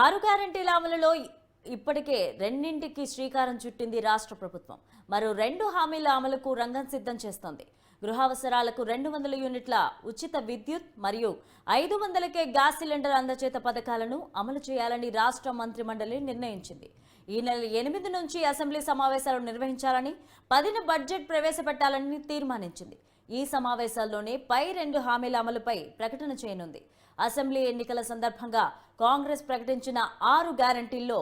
ఆరు గ్యారంటీల అమలులో ఇప్పటికే రెండింటికి శ్రీకారం చుట్టింది రాష్ట్ర ప్రభుత్వం. మరో రెండు హామీల అమలుకు రంగం సిద్ధం చేస్తోంది. గృహావసరాలకు రెండు వందల యూనిట్ల ఉచిత విద్యుత్ మరియు ఐదు వందలకే గ్యాస్ సిలిండర్ అందచేత పథకాలను అమలు చేయాలని రాష్ట్ర మంత్రిమండలి నిర్ణయించింది. ఈ నెల ఎనిమిది నుంచి అసెంబ్లీ సమావేశాలు నిర్వహించాలని పదిన బడ్జెట్ ప్రవేశపెట్టాలని తీర్మానించింది. ఈ సమావేశాల్లోనే పై రెండు హామీల అమలుపై ప్రకటన చేయనుంది. అసెంబ్లీ ఎన్నికల సందర్భంగా కాంగ్రెస్ ప్రకటించిన ఆరు గ్యారంటీల్లో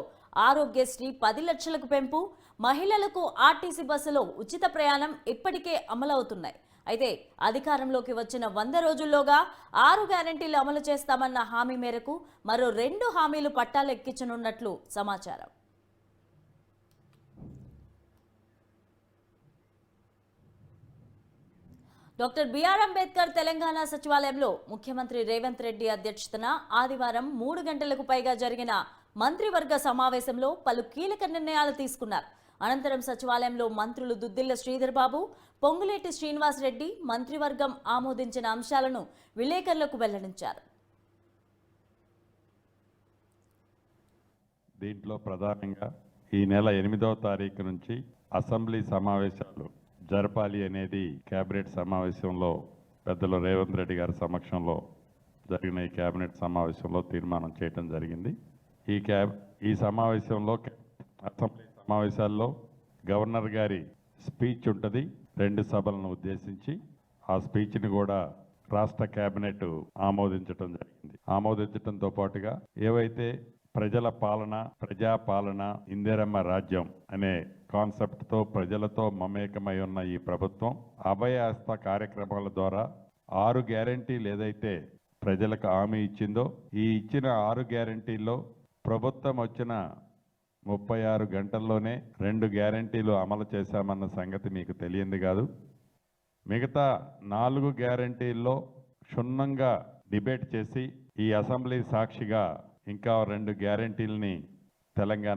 ఆరోగ్యశ్రీ పది లక్షలకు పెంపు మహిళలకు ఆర్టీసీ బస్సులో ఉచిత ప్రయాణం ఇప్పటికే అమలవుతున్నాయి. అయితే అధికారంలోకి వచ్చిన వంద రోజుల్లోగా ఆరు గ్యారంటీలు అమలు చేస్తామన్న హామీ మేరకు మరో రెండు హామీలు పట్టాలెక్కించనున్నట్లు సమాచారం. డాక్టర్ బిఆర్ అంబేద్కర్ తెలంగాణ సచివాలయంలో ముఖ్యమంత్రి రేవంత్ రెడ్డి అధ్యక్షతన ఆదివారం మూడు గంటలకు పైగా జరిగిన మంత్రివర్గ సమావేశంలో పలు కీలక నిర్ణయాలు తీసుకున్నారు. అనంతరం సచివాలయంలో మంత్రులు దుద్దిల్ల శ్రీధర్బాబు పొంగులేటి శ్రీనివాస్ రెడ్డి మంత్రివర్గం ఆమోదించిన అంశాలను విలేకరులకు వెల్లడించారు. దీంట్లో ప్రధానంగా ఈ నెల ఎనిమిదవ తారీఖు నుంచి అసెంబ్లీ సమావేశాలు జరపాలి అనేది కేబినెట్ సమావేశంలో పెద్దలు రేవంత్ రెడ్డి గారి సమక్షంలో జరిగిన ఈ కేబినెట్ సమావేశంలో తీర్మానం చేయడం జరిగింది. ఈ క్యాబ్ ఈ సమావేశంలో అసెంబ్లీ సమావేశాల్లో గవర్నర్ గారి స్పీచ్ ఉంటుంది. రెండు సభలను ఉద్దేశించి ఆ స్పీచ్ని కూడా రాష్ట్ర కేబినెట్ ఆమోదించడం జరిగింది. ఆమోదించడంతో పాటుగా ఏవైతే ప్రజల పాలన ప్రజాపాలన ఇందిరమ్మ రాజ్యం అనే కాన్సెప్ట్తో ప్రజలతో మమేకమై ఉన్న ఈ ప్రభుత్వం అభయహస్త కార్యక్రమాల ద్వారా ఆరు గ్యారంటీలు ఏదైతే ప్రజలకు హామీ ఇచ్చిందో ఈ ఇచ్చిన ఆరు గ్యారంటీల్లో ప్రభుత్వం వచ్చిన ముప్పై ఆరు గంటల్లోనే రెండు గ్యారంటీలు అమలు చేశామన్న సంగతి మీకు తెలియంది కాదు. మిగతా నాలుగు గ్యారంటీల్లో క్షుణ్ణంగా డిబేట్ చేసి ఈ అసెంబ్లీ సాక్షిగా ఇంకా రెండు గ్యారంటీలని తెలంగాణ